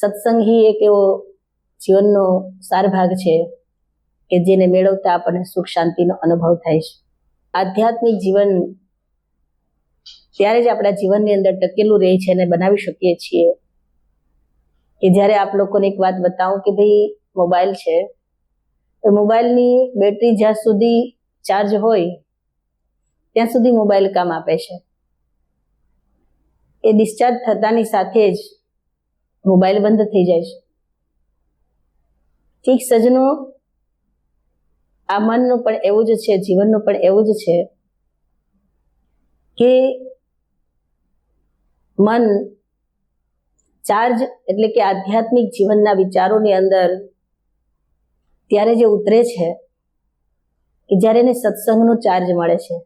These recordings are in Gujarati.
સત્સંગ ही એક એવો જીવનનો સાર ભાગ છે કે જેને મેળવતા આપણને સુખ શાંતિનો અનુભવ થાય છે. આધ્યાત્મિક જીવન ત્યારે જ આપણા જીવનની અંદર ટકેલું રહે છે અને બનાવી શકીએ છીએ. કે જ્યારે આપ લોકોને એક વાત બતાવું કે ભાઈ, મોબાઈલ છે, તો મોબાઈલની બેટરી જ્યાં સુધી ચાર્જ હોય, ત્યાં સુધી મોબાઈલ કામ આપે છે. એ ડિસ્ચાર્જ થતાની સાથે જ મોબાઈલ બંધ થઈ જાય છે. ઠીક, સજનો? આ મનનું પણ એવું જ છે, જીવનનું પણ એવું જ છે કે મન ચાર્જ એટલે કે આધ્યાત્મિક જીવનના વિચારોની અંદર ત્યારે જે ઉતરે છે કે જ્યારે એને સત્સંગનો ચાર્જ મળે છે.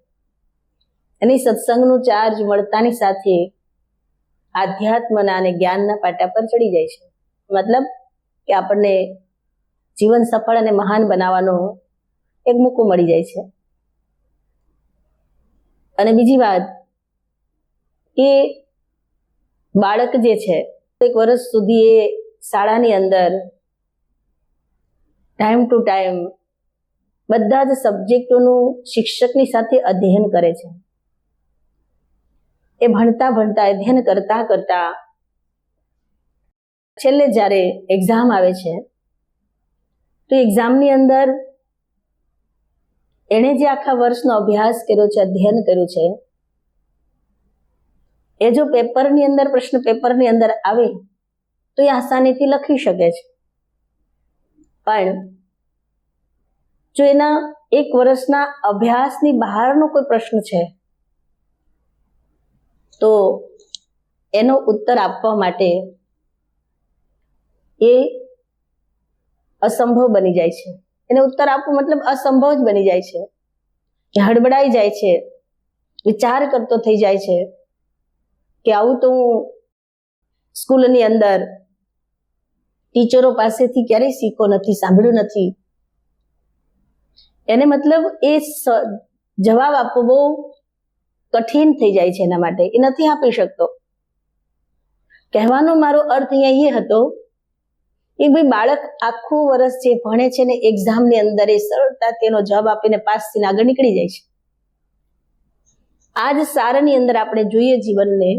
અને સત્સંગનો ચાર્જ મળતાની સાથે આધ્યાત્મના અને જ્ઞાનના પાટા પર ચડી જાય છે. મતલબ કે આપણને જીવન સફળ અને મહાન બનાવવાનો એક મૂકો મળી જાય છે. અને બીજી વાત કે બાળક જે છે, એક વર્ષ સુધી એ શાળાની અંદર ટાઈમ ટુ ટાઈમ બધા જ સબ્જેક્ટોનું શિક્ષકની સાથે અધ્યયન કરે છે. એ ભણતા ભણતા અધ્યયન કરતા કરતા છેલ્લે જ્યારે એક્ઝામ આવે છે, તો એક્ઝામની અંદર એણે જે આખા વર્ષનો અભ્યાસ કર્યો છે, અધ્યયન કર્યું છે, એ જો પેપરની અંદર, પ્રશ્ન પેપરની અંદર આવે, તો એ આસાનીથી લખી શકે છે. પણ જો એના એક વર્ષના અભ્યાસની બહારનો કોઈ પ્રશ્ન છે તો એનો ઉત્તર આપવા માટે એ અસંભવ બની જાય છે. એને ઉત્તર આપવો મતલબ અસંભવ જ બની જાય છે. કે હડબડાઈ જાય છે. વિચાર કરતો થઈ જાય છે કે આવું તો હું સ્કૂલની અંદર ટીચરો પાસેથી ક્યારેય શીખો નથી, સાંભળ્યું નથી. એને મતલબ એ જવાબ આપવો બહુ કઠિન થઈ જાય છે એના માટે. એ નથી આપી શકતો. કહેવાનો મારો અર્થ અહીંયા એ હતો કે ભાઈ બાળક આખું વર્ષ જે ભણે છે ને એક્ઝામની અંદર એ સરળતા તેનો જવાબ આપીને પાસ થઈને આગળ નીકળી જાય છે. આ સારની અંદર આપણે જોઈએ જીવનને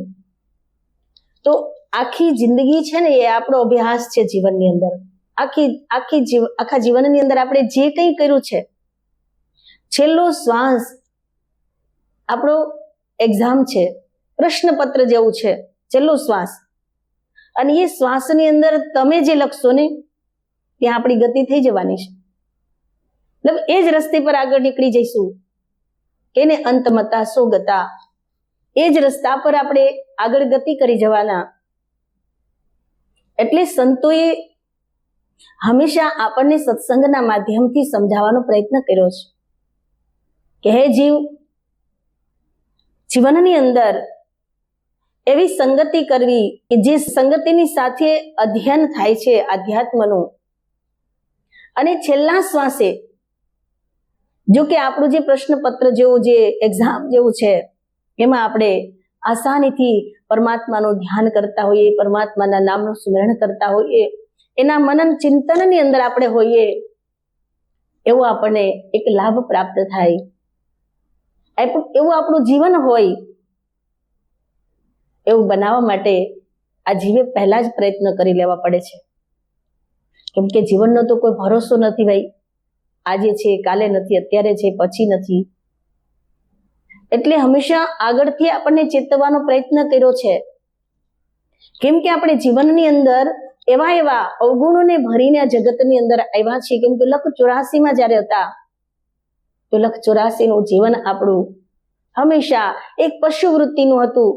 તો આખી જિંદગી છે ને એ આપણો અભ્યાસ છે જીવનની અંદર. આખી આખી આખા જીવનની અંદર આપણે જે કંઈ કર્યું છે, છેલ્લો શ્વાસ આપણો એક્ઝામ છે, પ્રશ્નપત્ર જેવું છે, છેલ્લો શ્વાસ. અને એ શ્વાસની અંદર તમે જે લખશો ને, ત્યાં આપણી ગતિ થઈ જવાની છે. મતલબ એ જ રસ્તે પર આગળ નીકળી જઈશું. એને અંતમતા સો ગતા એ જ રસ્તા પર આપણે આગળ ગતિ કરી જવાના. એટલે સંતોએ હંમેશા આપણને સત્સંગના માધ્યમથી સમજાવવાનો પ્રયત્ન કર્યો છે. કે હે જીવ જીવનની અંદર એવી સંગતિ કરવી કે જે સંગતિની સાથે અધ્યયન થાય છે આધ્યાત્મનું. અને છેલ્લા શ્વાસે, જો કે આપણું જે પ્રશ્નપત્ર જેવું, જે એક્ઝામ જેવું છે, એમાં આપણે આસાનીથી પરમાત્માનું ધ્યાન કરતા હોઈએ, પરમાત્માના નામનું સ્મરણ કરતા હોઈએ, એના મનન ચિંતનની અંદર આપણે હોઈએ, એવો આપણને એક લાભ પ્રાપ્ત થાય. એવું આપણું જીવન હોય, એવું બનાવવા માટે આ જીવે પહેલા જ પ્રયત્ન કરી લેવા પડે છે. કેમ કે જીવનનો તો કોઈ ભરોસો નથી ભાઈ. આજે છે, કાલે નથી, અત્યારે છે, પછી નથી. એટલે હંમેશા આગળથી આપણને ચેતવવાનો પ્રયત્ન કર્યો છે. કેમ કે આપણે જીવનની અંદર એવા એવા અવગુણોને ભરીને આ જગતની અંદર આવ્યા છીએ. કેમ કે લખ ચોરાસીમાં જ્યારે હતા તો લખ ચોરાસીનું જીવન આપણું. હંમેશા એક પશુ વૃત્તિનું હતું,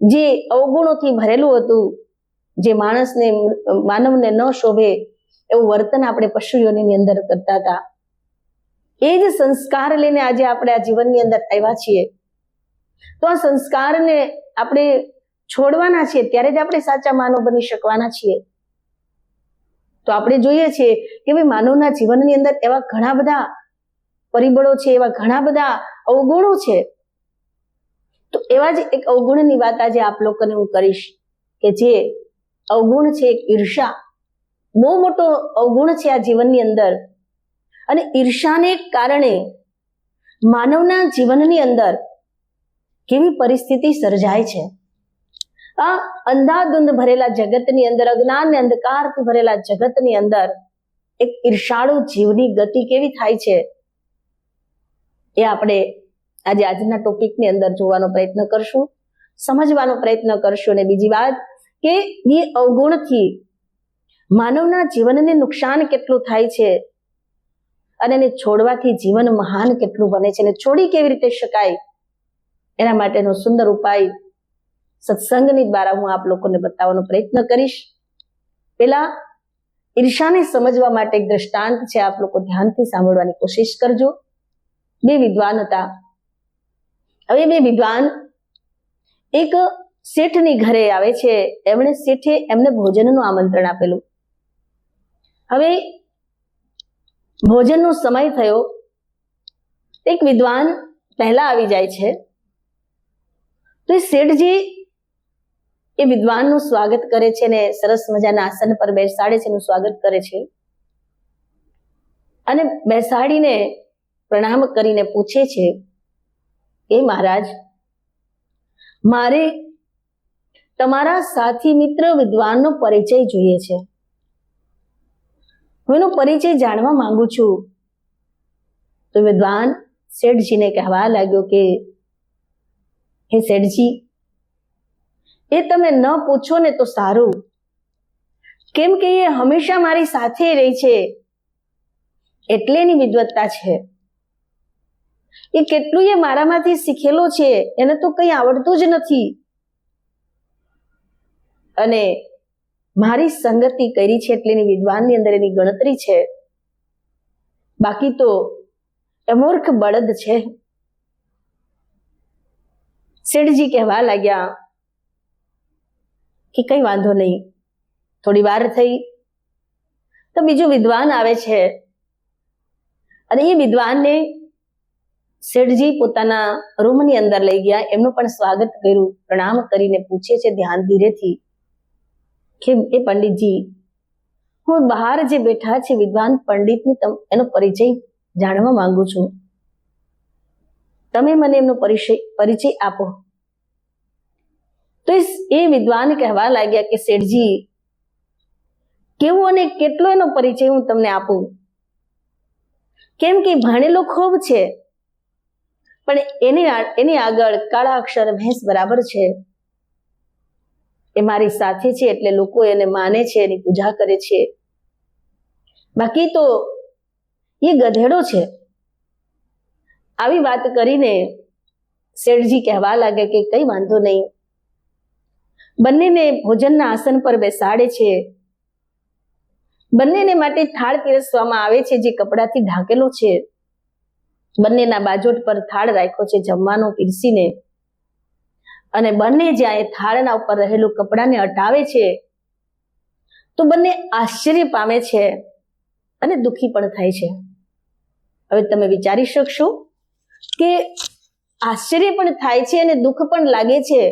જે અવગુણોથી ભરેલું હતું, જે માણસને માનવને ન શોભે એવું વર્તન આપણે પશુઓની અંદર કરતા હતા. એ જ સંસ્કાર લઈને આજે આપણે આ જીવનની અંદર આવ્યા છીએ. તો આ સંસ્કારને આપણે છોડવાના છીએ, ત્યારે જ આપણે સાચા માનવ બની શકવાના છીએ. તો આપણે જોઈએ છીએ કે ભાઈ માનવના જીવનની અંદર એવા ઘણા બધા પરિબળો છે, એવા ઘણા બધા અવગુણો છે. તો એવા જ એક અવગુણની વાત આજે આપ લોકોને હું કરીશ કે જે અવગુણ છે એક ઈર્ષા. બહુ મોટો અવગુણ છે આ જીવનની અંદર. અને ઈર્ષાને કારણે માનવના જીવનની અંદર કેવી પરિસ્થિતિ સર્જાય છે. આ અંધાધુંધ ભરેલા જગતની અંદર અજ્ઞાન અંધકારથી ભરેલા જગતની અંદર એક ઈર્ષાળુ જીવની ગતિ કેવી થાય છે? એ આપણે આજે આજના ટોપિકની અંદર જોવાનો પ્રયત્ન કરશું, સમજવાનો પ્રયત્ન કરશું અને બીજી વાત કે એ અવગુણથી માનવના જીવનને નુકસાન કેટલું થાય છે અને એને છોડવાથી જીવન મહાન કેટલું બને છે અને છોડી કેવી રીતે શકાય એના માટેનો સુંદર ઉપાય સત્સંગની દ્વારા હું આપ લોકોને બતાવવાનો પ્રયત્ન કરીશ. પેલા ઈર્ષાને સમજવા માટે એક દ્રષ્ટાંત છે, આપ લોકો ધ્યાનથી સાંભળવાની કોશિશ કરજો. બે વિદ્વાન હતા. હવે બે વિદ્વાન એક શેઠની ઘરે આવે છે. એમણે શેઠે એમને ભોજનનું આમંત્રણ આપેલું. હવે ભોજનનો સમય થયો. એક વિદ્વાન પહેલા આવી જાય છે. તો એ શેઠજી એ વિદ્વાનનું સ્વાગત કરે છે ને સરસ મજાના આસન પર બેસાડે છે, એનું સ્વાગત કરે છે. અને બેસાડીને પ્રણામ કરીને પૂછે છે એ મહારાજ, મારે તમારા સાથી મિત્ર વિદ્વાનનો પરિચય જોઈએ છે. હું એનો પરિચય જાણવા માંગુ છું. તો વિદ્વાન શેઠજીને કહેવા લાગ્યો કે, હે શેઠજી, એ તમે ન પૂછો ને તો સારું. કેમ કે એ હંમેશા મારી સાથે રહી છે. એટલે એની વિદવત્તા છે. એ કેટલું એ મારામાંથી શીખેલો છે, એને તો કંઈ આવડતું જ નથી. અને મારી સંગતિ કરી છે એટલે એની વિદ્વાનની અંદર એની ગણતરી છે. બાકી તો અમૂર્ખ બળદ છે. શેઠજી કહેવા લાગ્યા કે કઈ વાંધો નહીં, થોડી વાર થઈ. તો બીજું વિદ્વાન આવે છે. અને એ વિદ્વાનને શેઠજી પોતાના રૂમની અંદર લઈ ગયા. એમનું પણ સ્વાગત કર્યું. પ્રણામ કરીને પૂછે છે ધ્યાન ધીરેથી કે, એ પંડિતજી, હું બહાર જે બેઠા છે વિદ્વાન પંડિતની એનો પરિચય જાણવા માંગુ છું. તમે મને એમનો પરિચય પરિચય આપો. તો એ વિદ્વાન કહેવા લાગ્યા કે, શેઠજી, કેવો અને કેટલો એનો પરિચય હું તમને આપું? કેમ કે ભણેલો ખૂબ છે. પણ એની એની આગળ કાળા અક્ષર ભેંસ બરાબર છે. એ મારી સાથે છે એટલે લોકો એને માને છે, એની પૂજા કરે છે. બાકી તો એ ગધેડો છે. આવી વાત કરીને શેઠજી કહેવા લાગે કે કઈ વાંધો નહીં. બંનેને ભોજનના આસન પર બેસાડે છે. બંનેને માટે થાળ પીરસવામાં આવે છે જે કપડાથી ઢાંકેલો છે. બંનેના બાજોટ પર થાળ રાખ્યો છે જમવાનું, પીરસીને. અને બંને જ્યાં એ થાળના ઉપર રહેલું કપડાને હટાવે છે, તો બંને આશ્ચર્ય પામે છે અને દુઃખી પણ થાય છે. હવે તમે વિચારી શકશો કે આશ્ચર્ય પણ થાય છે અને દુઃખ પણ લાગે છે.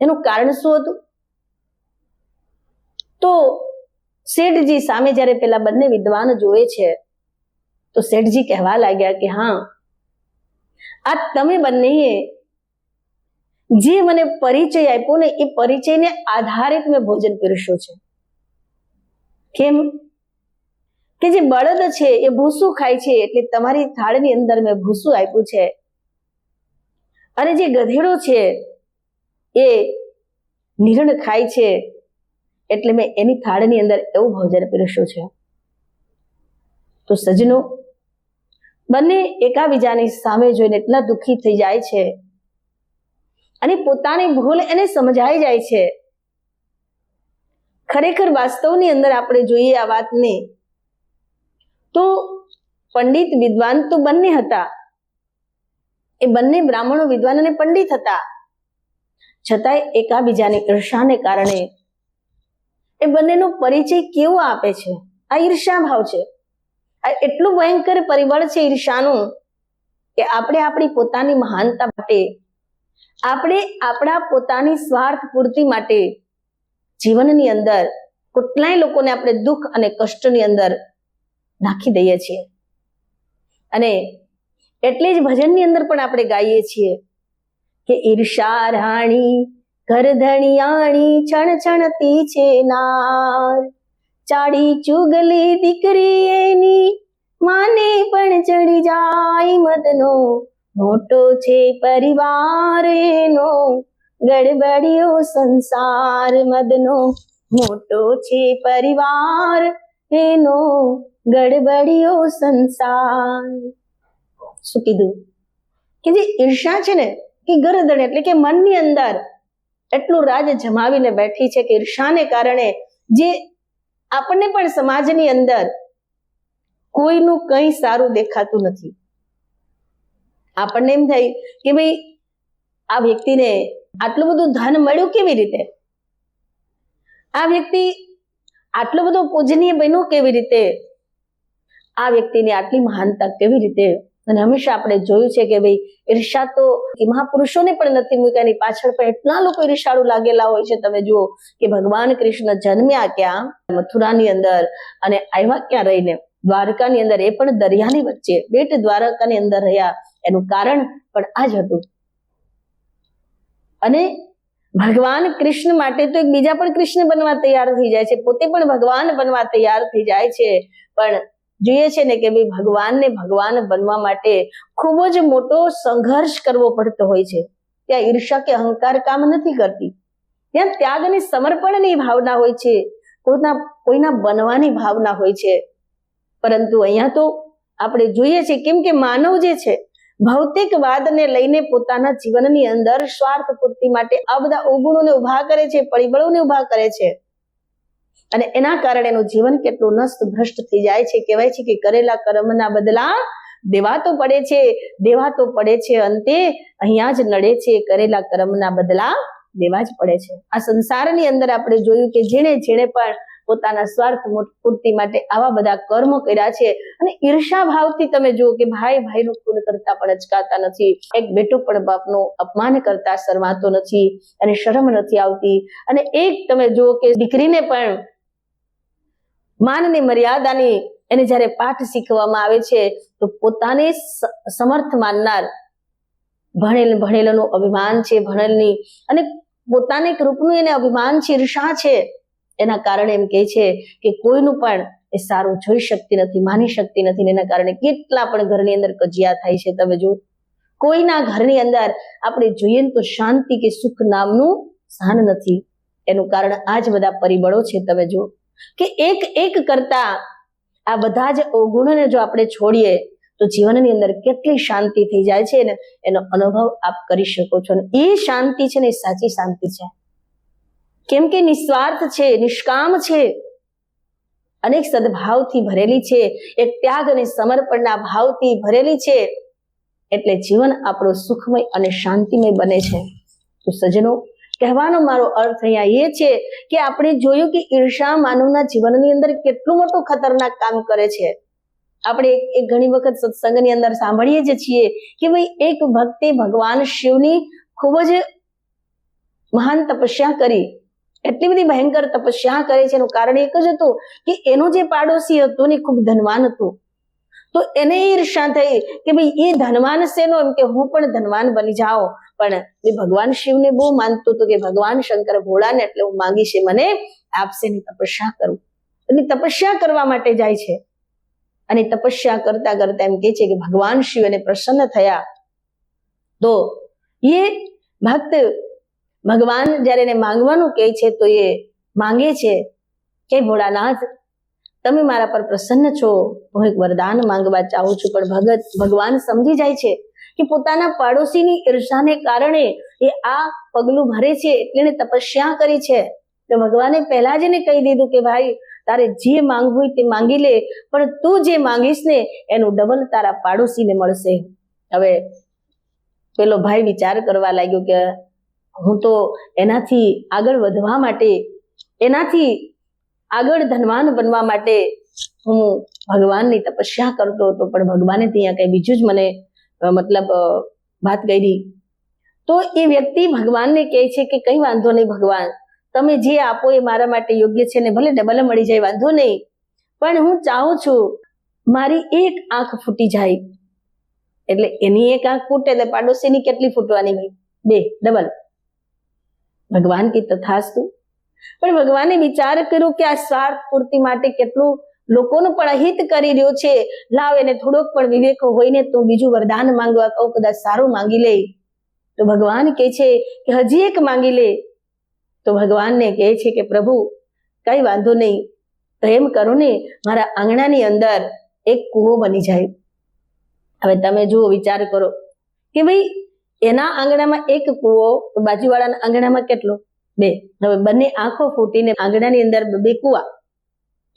એનું કારણ શું હતું? તો શેઠજી સામે જ્યારે પેલા બંને વિદ્વાન જોવે છે, તો શેઠજી કહેવા લાગ્યા કે હા આ તમે બંનેએ જે મને પરિચય આપ્યો ને એ પરિચયને આધારિત મેં ભોજન પીરસ્યો છે. કેમ? કે જે બળદ છે એ ભૂસું ખાય છે એટલે તમારી થાળની અંદર મેં ભૂસું આપ્યું છે. અને જે ગધેડો છે એ નિરણ ખાય છે એટલે મેં એની થાળની અંદર એવું ભોજન પીરસ્યું છે. તો સજનો બંને એકાબીજાની સામે જોઈને એટલા દુઃખી થઈ જાય છે. અને પોતાની ભૂલ એને સમજાઈ જાય છે. ખરેખર વાસ્તવની અંદર આપણે જોઈએ આ વાતને, તો પંડિત વિદ્વાન તો બંને હતા. એ બંને બ્રાહ્મણો વિદ્વાન અને પંડિત હતા. છતાંય એકાબીજાની ઈર્ષાને કારણે એ બંનેનો પરિચય કેવો આપે છે? આ ઈર્ષા ભાવ છે. એટલું ભયંકર પરિબળ છે ઈર્ષાનું કે આપણે આપણી પોતાની મહાનતા માટે, આપણે આપણા પોતાની સ્વાર્થ પૂર્તિ માટે જીવનની અંદર કેટલાય લોકોને આપણે દુઃખ અને કષ્ટની અંદર નાખી દઈએ છીએ. અને એટલે જ ભજનની અંદર પણ આપણે ગાઈએ છીએ કે ઈર્ષા રાણી, ઘરધણિયાણી છણ છણતી છે નાર. ચાડી ચુગલી દીકરી એની માને પણ ચડી જાય મદનો મોટો છે પરિવાર એનો ગડબડિયો સંસાર મદનો. મોટો છે પરિવાર એનો ગડબડિયો સંસાર. શું કીધું? કે જે ઈર્ષા છે ને કે ગરદણ એટલે કે મનની અંદર એટલું રાજ જમાવીને બેઠી છે કે ઈર્ષાને કારણે જે આપણને પણ સમાજની અંદર કોઈનું કંઈ સારું દેખાતું નથી. આપણને એમ થાય કે ભાઈ, આ વ્યક્તિને આટલું બધું ધન મળ્યું કેવી રીતે? આ વ્યક્તિ આટલો બધો પૂજનીય બન્યો કેવી રીતે? આ વ્યક્તિની આટલી મહાનતા કેવી રીતે અને હંમેશા આપણે જોયું છે કે ભાઈ ઈર્ષા તો એ મહાપુરુષોને પણ નથી મૂક્યા, એની પાછળ પણ એટલા લોકો ઈર્ષાળુ લાગેલા હોય છે. તમે જુઓ કે ભગવાન કૃષ્ણ જન્મ્યા ક્યાં? મથુરાની અંદર અને આવ્યા ક્યાં રહીને? દ્વારકાની અંદર, એ પણ દરિયાની વચ્ચે, બેટ દ્વારકાની અંદર રહ્યા. એનું કારણ પણ આ જ હતું. અને ભગવાન કૃષ્ણ માટે તો એક બીજા પણ કૃષ્ણ બનવા તૈયાર થઈ જાય છે. પોતે પણ ભગવાન બનવા તૈયાર થઈ જાય છે. પણ જોઈએ છે ને કે ભાઈ ભગવાનને ભગવાન બનવા માટે ખૂબ જ મોટો સંઘર્ષ કરવો પડતો હોય છે. ત્યાં ઈર્ષા કે અહંકાર કામ નથી કરતી. ત્યાં ત્યાગ સમર્પણની ભાવના હોય છે. કોઈના કોઈના બનવાની ભાવના હોય છે. પરંતુ અહીંયા તો આપણે જોઈએ છીએ કેમ કે માનવ જે છે ભૌતિકવાદને લઈને પોતાના જીવનની અંદર સ્વાર્થ પૂર્તિ માટે આ બધા અવગુણોને ઊભા કરે છે, પરિબળોને ઊભા કરે છે. અને એના કારણે એનું જીવન કેટલું નષ્ટ ભ્રષ્ટ થઈ જાય છે. કહેવાય છે કે કરેલા કર્મના બદલા દેવા તો પડે છે, દેવા તો પડે છે, અંતે અહીંયા જ નડે છે. કરેલા કર્મના બદલા દેવા જ પડે છે. આ સંસારની અંદર આપણે જોયું કે જેણે જેણે પણ પોતાના સ્વાર્થ પૂર્તિ માટે આવા બધા કર્મ કર્યા છે અને ઈર્ષા ભાવથી તમે જુઓ કે ભાઈ ભાઈનું ખૂન કરતા પણ અચકાતા નથી. એક બેટો પણ બાપનું અપમાન કરતા શરમાતો નથી અને શરમ નથી આવતી. અને એક તમે જુઓ કે દીકરીને પણ માનની મર્યાદાની એને જ્યારે પાઠ શીખવામાં આવે છે, તો પોતાને સમર્થ માનનાર ભણેલ, ભણેલાનું અભિમાન છે, ભણેલની અને પોતાને રૂપનું એને અભિમાન છે, ઈર્ષા છે, એના કારણે એમ કહે છે કે કોઈનું પણ એ સારું જોઈ શકતી નથી, માની શકતી નથી એના કારણે કેટલા પણ ઘરની અંદર કજિયા થાય છે. તમે જો કોઈના ઘરની અંદર આપણે જોઈએ તો શાંતિ કે સુખ નામનું સ્થાન નથી. એનું કારણ આ જ બધા પરિબળો છે. તમે જો કે એક એક કરતા આ બધા જ અવગુણોને જો આપણે છોડીએ, તો જીવનની અંદર કેટલી શાંતિ થઈ જાય છે ને? એનો અનુભવ આપ કરી શકો છો. એ શાંતિ છે ને સાચી શાંતિ છે. કેમ કે નિસ્વાર્થ છે, નિષ્કામ છે અનેક સદભાવથી ભરેલી છે, એક ત્યાગ અને સમર્પણના ભાવથી ભરેલી છે, એટલે જીવન આપણું સુખમય અને શાંતિમય બને છે. તો સજનો કહેવાનો મારો અર્થ અહીંયા એ છે કે આપણે જોયું કે ઈર્ષા માનવના જીવનની અંદર કેટલું મોટું ખતરનાક કામ કરે છે. આપણે એક ઘણી વખત સત્સંગની અંદર સાંભળીએ જ છીએ કે ભાઈ એક ભક્તે ભગવાન શિવની ખૂબ જ મહાન તપસ્યા કરી, એટલી બધી ભયંકર તપસ્યા કરે છે. એનું કારણ એક જ હતું કે એનો જે પાડોશી હતો ને ખૂબ ધનવાન હતું. તો એને ઈર્ષા થઈ કે ભાઈ એ ધનવાન શેનો? એમ કે હું પણ ધનવાન બની જાઉં. પણ મેં ભગવાન શિવને બહુ માનતું હતું કે ભગવાન શંકર ભોળાને એટલે હું માંગી છે મને આપશે તપસ્યા કરું. એટલે તપસ્યા કરવા માટે જાય છે. અને તપસ્યા કરતા કરતા એમ કે છે કે ભગવાન શિવ એને પ્રસન્ન થયા. તો એ ભક્ત ભગવાન જ્યારે એને માંગવાનું કહે છે તો એ માંગે છે કે ભોળાનાથ, તમે મારા પર પ્રસન્ન છો. હું એક વરદાન માંગવા ચાહું છું, પણ ભગત ભગવાન સમજી જાય છે. કે પોતાના પાડોશીની ઈર્ષાને કારણે એ આ પગલું ભરે છે એટલે એને તપસ્યા કરી છે. તો ભગવાને પહેલા જ એને કહી દીધું કે ભાઈ, તારે જે માંગવું હોય તે માંગી લે, પણ તું જે માંગીશ ને એનું ડબલ તારા પાડોશીને મળશે. હવે પેલો ભાઈ વિચાર કરવા લાગ્યો કે હું તો એનાથી આગળ વધવા માટે, એનાથી આગળ ધનવાન બનવા માટે હું ભગવાનની તપસ્યા કરતો હતો, પણ ભગવાને ત્યાં કઈ બીજું જ મને મતલબ વાત કરી. તો એ વ્યક્તિ ભગવાનને કહે છે કે, કઈ વાંધો નહીં ભગવાન. તમે જે આપો એ મારા માટે યોગ્ય છે ને ભલે ડબલ મળી જાય, વાંધો નહીં. પણ હું ચાહું છું, મારી એક આંખ ફૂટી જાય. એટલે એની એક આંખ ફૂટે એટલે પાડોશીની કેટલી ફૂટવાની ભાઈ? બે ડબલ ભગવાન કે તથાસ્તુ. પણ ભગવાને વિચાર કર્યો કે આ સ્વાર્થ પૂર્તિ માટે કેટલું લોકોનું પણ અહિત કરી રહ્યો છે. લાવ એને થોડોક પણ વિવેક હોય ને તો બીજું વરદાન માંગવા કહું, કદાચ સારું માંગી લે. તો ભગવાન કહે છે કે હજી એક માંગી લે. તો ભગવાનને કહે છે કે પ્રભુ, કઈ વાંધો નહીં. પ્રેમ કરો ને, મારા આંગણાની અંદર એક કૂવો બની જાય. હવે તમે જુઓ, વિચાર કરો કે ભાઈ, એના આંગણામાં એક કૂવો બાજુવાળાના આંગણામાં કેટલો? બે. હવે બંને આંખો ફૂટીને આંગણાની અંદર બે કૂવા.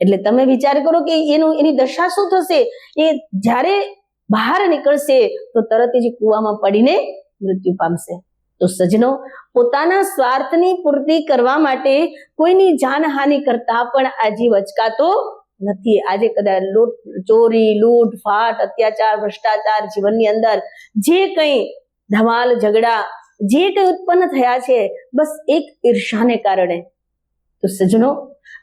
એટલે તમે વિચાર કરો કે એનું, એની દશા શું થશે? એ જ્યારે બહાર નીકળશે, તો તરત જ કૂવામાં પડીને મૃત્યુ પામશે. તો સજનો પોતાના સ્વાર્થની પૂર્તિ કરવા માટે કોઈની જાનહાનિ કરતા પણ આજીવ જીવ અચકાતો નથી. આજે કદાચ લૂંટ, ચોરી, લૂંટ, ફાટ, અત્યાચાર, ભ્રષ્ટાચાર જીવનની અંદર જે કંઈ ધમાલ, ઝઘડા, જે કંઈ ઉત્પન્ન થયા છે, બસ એક ઈર્ષાને કારણે. તો સજનો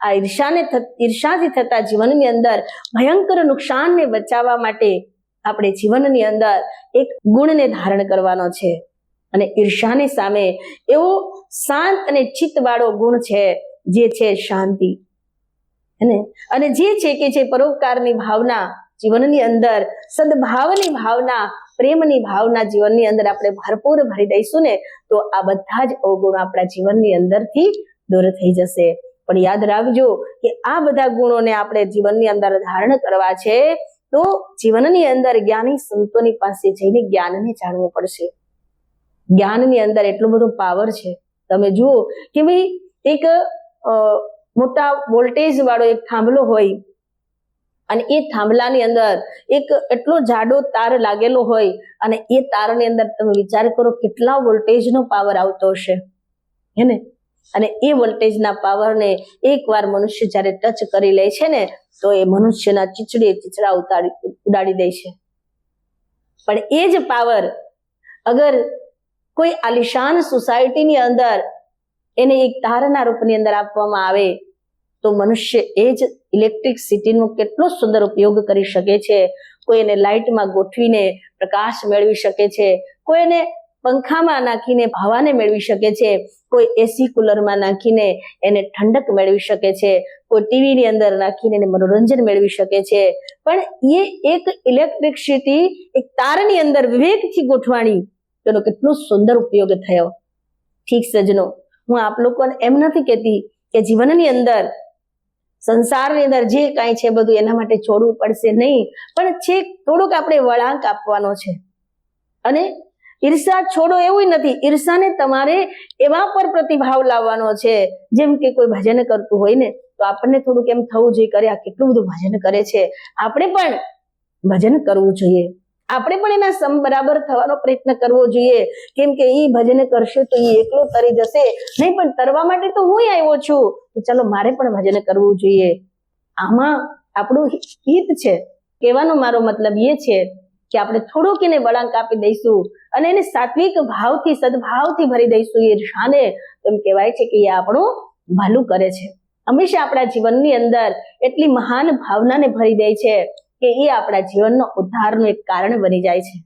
આ ઈર્ષાને ઈર્ષાથી થતા જીવનની અંદર ભયંકર નુકસાનને બચાવવા માટે આપણે જીવનની અંદર એક ગુણને ધારણ કરવાનો છે. અને ઈર્ષાની સામે એવો શાંત અને ચિત્તવાળો ગુણ છે, જે છે શાંતિ. અને અને જે છે કે જે પરોપકારની ભાવના જીવનની અંદર, સદભાવની ભાવના, પ્રેમની ભાવના જીવનની અંદર આપણે ભરપૂર ભરી દઈશું ને, તો આ બધા જ અવગુણો આપણા જીવનની અંદરથી દૂર થઈ જશે. પણ યાદ રાખજો કે આ બધા ગુણોને આપણે જીવનની અંદર ધારણ કરવા છે, તો જીવનની અંદર જ્ઞાની સંતોની પાસે જઈને જ્ઞાનને જાણવું પડશે. જ્ઞાનની અંદર એટલો બધો પાવર છે. તમે જુઓ કે ભાઈ, એક મોટા વોલ્ટેજ વાળો એક થાંભલો હોય અને એ થાંભલાની અંદર એક એટલો જાડો તાર લાગેલો હોય અને એ તારની અંદર તમે વિચાર કરો કેટલા વોલ્ટેજનો પાવર આવતો હશે. હે ને? અને એ વોલ્ટેજના પાવરને એકવાર મનુષ્ય જ્યારે ટચ કરી લે છે ને, તો એ મનુષ્યના ચીચડે ચીચડા ઉતારી, ઉડાડી દે છે. પણ એ જ પાવર અગર કોઈ આલિશાન સોસાયટીની અંદર એને એક તારના રૂપની અંદર આપવામાં આવે, તો મનુષ્ય એ જ ઇલેક્ટ્રિક સિટીનો કેટલો સુંદર ઉપયોગ કરી શકે છે. કોઈ એને લાઇટમાં ગોઠવીને પ્રકાશ મેળવી શકે છે. કોઈ એને પંખામાં નાખીને હવાને મેળવી શકે છે, કોઈ એસી કુલરમાં નાખીને એને ઠંડક મેળવી શકે છે, કોઈ ટીવીની અંદર નાખીને એને મનોરંજન મેળવી શકે છે. પણ એ એક ઇલેક્ટ્રિકસિટી એક તારની અંદર વિવેકથી ગોઠવાણી, તેનો કેટલો સુંદર ઉપયોગ થયો. ઠીક સજનો હું આપ લોકોને એમ નથી કહેતી કે જીવનની અંદર, સંસારની અંદર જે કાંઈ છે બધું એના માટે છોડવું પડશે નહીં, પણ છેક થોડુંક આપણે વળાંક આપવાનો છે. અને ઈર્ષા છોડો એવું નથી. ઈર્ષાને તમારે એવા પર પ્રતિભાવ લાવવાનો છે. જેમ કે કોઈ ભજન કરતું હોય ને, તો આપણને થોડુંક એમ થવું જોઈએ કરે આ કેટલું બધું ભજન કરે છે. આપણે પણ ભજન કરવું જોઈએ. આપણે પણ એના સમ બરાબર થવાનો પ્રયત્ન કરવો જોઈએ. કેમ કે એ ભજન કરશે તો એ એકલો તરી જશે. નહીં, પણ તરવા માટે તો હું આવ્યો છું. તો ચાલો મારે પણ ભજન કરવું જોઈએ. આમાં આપણું હિત છે. કહેવાનો મારો મતલબ એ છે કે આપણે થોડુંક એને વળાંક આપી દઈશું અને એને સાત્વિક ભાવથી, સદભાવથી ભરી દઈશું ઈર્ષાને એમ કહેવાય છે કે એ આપણું ભલું કરે છે. હંમેશા આપણા જીવનની અંદર એટલી મહાન ભાવનાને ભરી દે છે કે એ આપણા જીવનનો ઉદ્ધારનું એક કારણ બની જાય છે.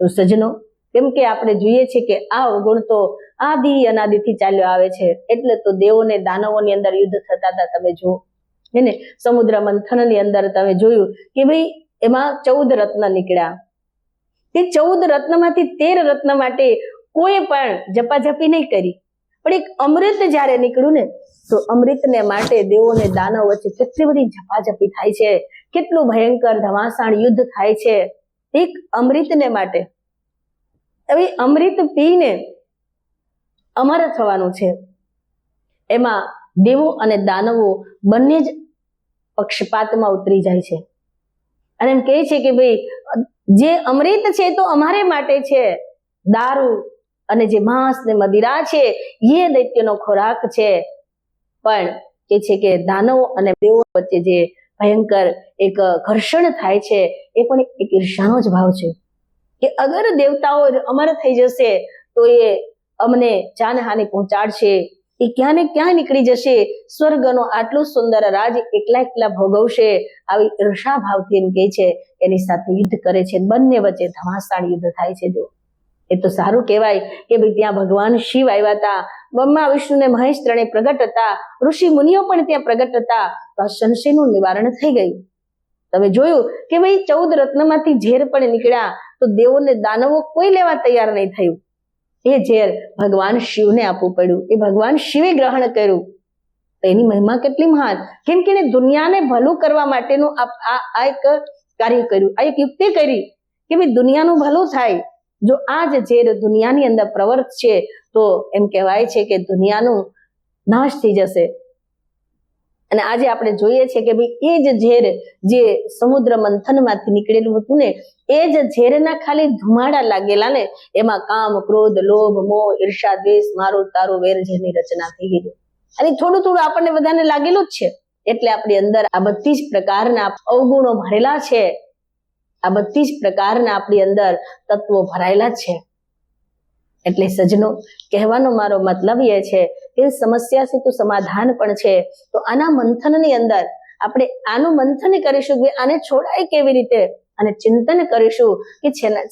તો સજનો કેમ કે આપણે જોઈએ છે કે આ અવગુણ તો આદિ અનાદિથી ચાલ્યો આવે છે, એટલે તો દેવોને દાનવોની અંદર યુદ્ધ થતા હતા, તમે જુઓ. હે ને? સમુદ્ર મંથનની અંદર તમે જોયું કે ભાઈ એમાં ચૌદ રત્ન નીકળ્યા. તે ચૌદ રત્નમાંથી તેર રત્ન માટે કોઈ પણ જપાઝપી નહીં કરી. પણ એક અમૃત જ્યારે નીકળ્યું ને, તો અમૃતને માટે દેવો અને દાનવ વચ્ચે કેટલી બધી ઝપાઝપી થાય છે, કેટલું ભયંકર ધમાસાણ યુદ્ધ થાય છે. એક અમૃતને માટે. હવે અમૃત પીને અમર થવાનું છે. એમાં દેવો અને દાનવો બંને જ પક્ષપાતમાં ઉતરી જાય છે. અને એમ કહે છે કે ભાઈ જે અમૃત છે તો અમારે માટે છે. દારૂ અને જે માંસ ને મદિરા છે, એ દૈત્યનો ખોરાક છે. પણ કે છે કે દાનવ અને દેવો વચ્ચે જે ભયંકર એક ઘર્ષણ થાય છે, એ પણ એક ઈર્ષાનો જ ભાવ છે. કે અગર દેવતાઓ અમર થઈ જશે, તો એ અમને જાનહાનિ પહોંચાડશે. એ ક્યાં ને ક્યાં નીકળી જશે? સ્વર્ગનો આટલું સુંદર રાજ એકલા એકલા ભોગવશે? આવી ઈર્ષા ભાવથી એમ કે છે, એની સાથે યુદ્ધ કરે છે. બંને વચ્ચે ધમાસાણ યુદ્ધ થાય છે જો એ તો સારું કહેવાય કે ભાઈ ત્યાં ભગવાન શિવ આવ્યા હતા. બ્રહ્મા, વિષ્ણુ ને મહેશ ત્રણે પ્રગટ હતા. ઋષિ મુનિઓ પણ ત્યાં પ્રગટ હતા. તો આ સંશયનું નિવારણ થઈ ગયું. તમે જોયું કે ભાઈ ચૌદ રત્નમાંથી ઝેર પણ નીકળ્યા. તો દેવોને દાનવો કોઈ લેવા તૈયાર નહીં થયું. એ ઝેર ભગવાન શિવને આપવું પડ્યું, એ ભગવાન શિવે ગ્રહણ કર્યું. તો એની મહિમા કેટલી મહાન. કેમ કે દુનિયાને ભલું કરવા માટેનું આ એક કાર્ય કર્યું, આ એક યુક્તિ કરી કે ભાઈ દુનિયાનું ભલું થાય. જો આ જ ઝેર દુનિયાની અંદર પ્રવર્ત છે, તો એમ કહેવાય છે કે દુનિયાનું નાશ થઈ જશે. અને આજે આપણે જોઈએ છે કે ભાઈ એ જ ઝેર જે સમુદ્ર મંથનમાંથી નીકળેલું હતું ને, એ જ ઝેરના ખાલી ધુમાડા લાગેલા ને, એમાં કામ, ક્રોધ, લોભ, મોહ, ઈર્ષા, દ્વેષ, મારો, તારો, વેર જેની રચના થઈ ગઈ અને થોડું થોડું આપણને બધાને લાગેલું જ છે. એટલે આપણી અંદર આ બધી જ પ્રકારના અવગુણો ભરેલા છે. આ બધી જ પ્રકારના આપણી અંદર તત્વો ભરાયેલા છે. એટલે સજનો, કહેવાનો મારો મતલબ એ છે, કે સમસ્યા છે સમાધાન પણ છે. તો આના મંથનની અંદર આપણે આનું મંથન કરીશું કે આને છોડાય કેવી રીતે? અને ચિંતન કરીશું કે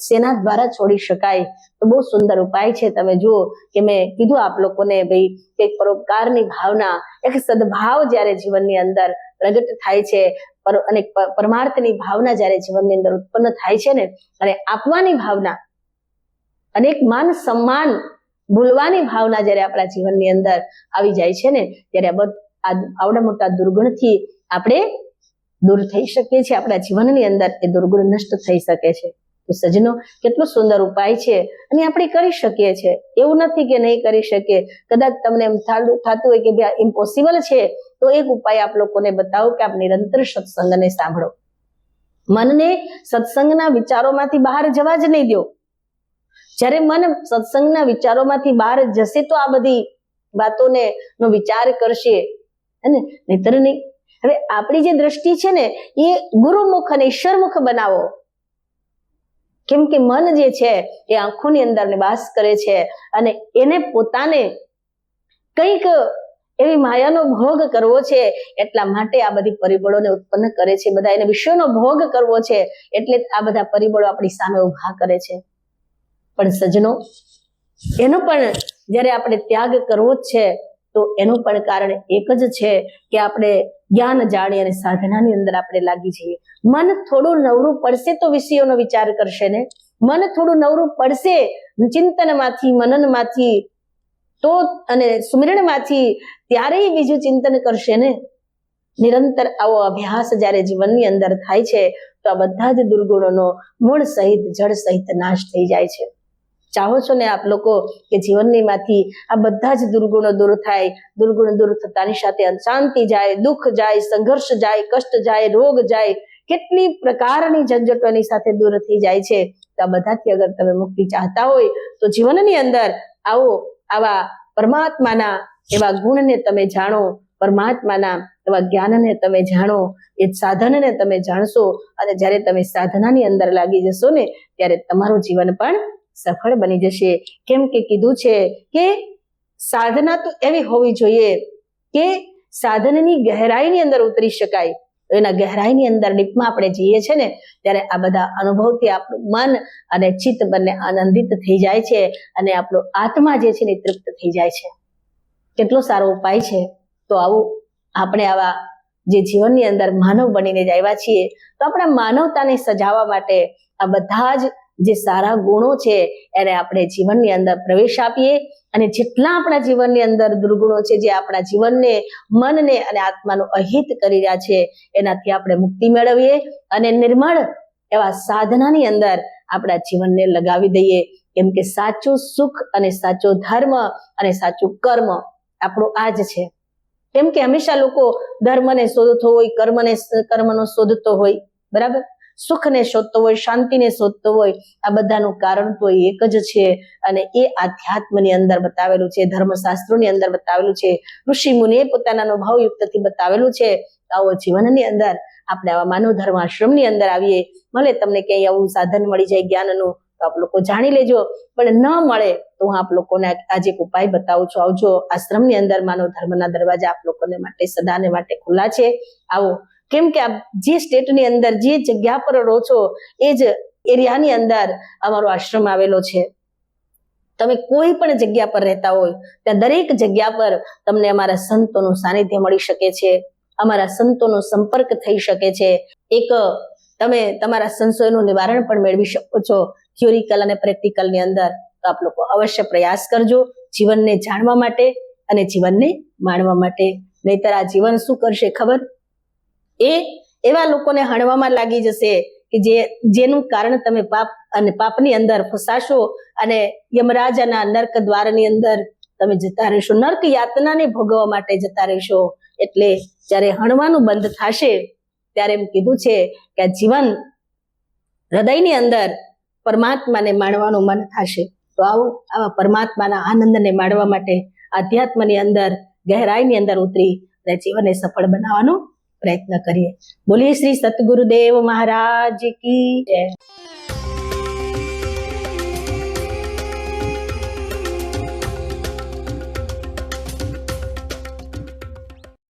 સેના દ્વારા છોડી શકાય? તો બહુ સુંદર ઉપાય છે. તમે જુઓ કે મેં કીધું આપ લોકોને ભાઈ કે પરોપકારની ભાવના, એક સદભાવ જ્યારે જીવનની અંદર પ્રગટ થાય છે અને પરમાર્થની ભાવના જ્યારે જીવનની અંદર ઉત્પન્ન થાય છે ને, અને આપવાની ભાવના અને એક માન સન્માન ભૂલવાની ભાવના જ્યારે આપણા જીવનની અંદર આવી જાય છે ને, ત્યારે આવડા મોટા દુર્ગુણથી આપણે દૂર થઈ શકીએ છીએ, આપણા જીવનની અંદર એ દુર્ગુણ નષ્ટ થઈ શકે છે. સજનો, કેટલો સુંદર ઉપાય છે. અને આપણે કરી શકીએ છીએ. એવું નથી કે નહીં કરી શકીએ. કદાચ તમને એમ થતું હોય કે ભાઈ ઇમ્પોસિબલ છે, તો એક ઉપાય આપ લોકોને બતાવો કે આપ નિરંતર સત્સંગને સાંભળો. મનને સત્સંગના વિચારોમાંથી બહાર જવા જ નહીં દો. જ્યારે મન સત્સંગના વિચારોમાંથી બહાર જશે તો આ બધી વાતોને વિચાર કરશે. અને નહીતર નહીં. હવે આપણી જે દ્રષ્ટિ છે ને, એ ગુરુમુખ અને ઈશ્વરમુખ બનાવો. કેમ કે મન જે છે, એ આંખોની અંદર નિવાસ કરે છે અને એને પોતાને કંઈક એવી માયાનો ભોગ કરવો છે, એટલા માટે આ બધી પરિબળોને ઉત્પન્ન કરે છે. બધા એને વિશ્વનો ભોગ કરવો છે, એટલે આ બધા પરિબળો આપણી સામે ઊભા કરે છે. પણ સજનો. એનો પણ જ્યારે આપણે ત્યાગ કરવો જ છે, તો એનું પણ કારણ એક જ છે કે આપણે જ્ઞાન જાણી અને સાધનાની અંદર આપણે લાગી જઈએ. મન થોડું નવરું પડશે તો વિષયોનો વિચાર કરશે ને? મન થોડું નવરું પડશે, ચિંતનમાંથી, મનનમાંથી, તો અને સુમિરણમાંથી ત્યારે બીજું ચિંતન કરશે ને? નિરંતર આવો અભ્યાસ જ્યારે જીવનની અંદર થાય છે, તો આ બધા જ દુર્ગુણોનો મૂળ સહિત, જળ સહિત નાશ થઈ જાય છે. ચાહો છો ને આપ લોકો કે જીવનનીમાંથી આ બધા જ દુર્ગુણો દૂર થાય, દુર્ગુણ દૂર થતાની સાથે અશાંતિ જાય, દુઃખ જાય, સંઘર્ષ જાય, કષ્ટ જાય, રોગ જાય, કેટલી પ્રકારની ઝંઝટોની સાથે દૂર થઈ જાય છે. તો આ બધાથી અગર તમે મુક્તિ ચાહતા હોય તો જીવનની અંદર આવો, આવા પરમાત્માના એવા ગુણને તમે જાણો, પરમાત્માના એવા જ્ઞાનને તમે જાણો, એ સાધનને તમે જાણશો અને જ્યારે તમે સાધનાની અંદર લાગી જશો ને, ત્યારે તમારું જીવન પણ સફળ બની જશે. કેમ કે કીધું છે કે સાધના તો એવી હોવી જોઈએ કે સાધનની ગહેરાઈની અંદર ઉતરી શકાય. એના ગહેરાઈની અંદર ડીપમાં આપણે જઈએ છે ને, ત્યારે આ બધા અનુભવથી આપણું મન અને ચિત્ત બંને આનંદિત થઈ જાય છે અને આપણો આત્મા જે છે ને તૃપ્ત થઈ જાય છે. કેટલો સારો ઉપાય છે. તો આવું આપણે આવા જે જીવનની અંદર માનવ બનીને જ આવ્યા છીએ. તો આપણા માનવતાને સજાવવા માટે આ બધા જ જે સારા ગુણો છે, એને આપણે જીવનની અંદર પ્રવેશ આપીએ અને જેટલા આપણા જીવનની અંદર દુર્ગુણો છે, જે આપણા જીવનને, મનને અને આત્માનું અહિત કરી રહ્યા છે, એનાથી આપણે મુક્તિ મેળવીએ અને નિર્મળ એવા સાધનાની અંદર આપણા જીવનને લગાવી દઈએ. કેમ કે સાચું સુખ અને સાચો ધર્મ અને સાચું કર્મ આપણું આ જ છે. કેમ કે હંમેશા લોકો ધર્મને શોધતો હોય, કર્મને, કર્મનો શોધતો હોય. બરાબર? સુખને શોધતો હોય, શાંતિને શોધતો હોય, આ બધાનું કારણ તો એક જ છે. અને એ આધ્યાત્મની અંદર બતાવેલું છે, ધર્મશાસ્ત્રોની અંદર બતાવેલું છે ઋષિ મુનિએ પોતાના અનુભવયુક્તથી બતાવેલું છે આવો જીવનની અંદર આપણે આવા માનવ ધર્માશ્રમની અંદર આવીએ, ભલે તમને ક્યાંય આવું સાધન મળી જાય જ્ઞાનનું, તો આપ લોકો જાણી લેજો. પણ ન મળે તો હું આપ લોકોને આજે એક ઉપાય બતાવું છું, આવજો, આશ્રમની અંદર માનવ ધર્મના દરવાજા આપ લોકોને માટે સદાને માટે ખુલ્લા છે. આવો. કેમ કે આપ જે સ્ટેટની અંદર જે જગ્યા પર રહો છો, એ જ એરિયાની અંદર અમારો આશ્રમ આવેલો છે. તમે કોઈ પણ જગ્યા પર રહેતા હોય, ત્યાં દરેક જગ્યા પર તમને અમારા સંતોનું સાનિધ્ય મળી શકે છે. અમારા સંતોનો સંપર્ક થઈ શકે છે. એક, તમે તમારા સંશયોનું નિવારણ પણ મેળવી શકો છો થિયોરિકલ અને પ્રેક્ટિકલની અંદર. તો આપ લોકો અવશ્ય પ્રયાસ કરજો જીવનને જાણવા માટે અને જીવનને માણવા માટે. નહીતર આ જીવન શું કરશે ખબર? એ એવા લોકોને હણવામાં લાગી જશે કે જેનું કારણ તમે પાપ અને પાપની અંદર ફસાશો અને યમરાજાના નર્ક દ્વારની અંદર તમે જતા રહેશો. નર્ક યાતનાને ભોગવવા માટે જતા રહેશો. એટલે જ્યારે હણવાનું બંધ થશે, ત્યારે એમ કીધું છે કે આ જીવન હૃદયની અંદર પરમાત્માને માણવાનું મન થશે. તો આવો, આવા પરમાત્માના આનંદને માણવા માટે આધ્યાત્મની અંદર, ગહેરાઈની અંદર ઉતરી અને જીવનને સફળ બનાવવાનો પ્રયત્ન કરીએ. બોલીએ શ્રી સતગુરુદેવ મહારાજ કી જય.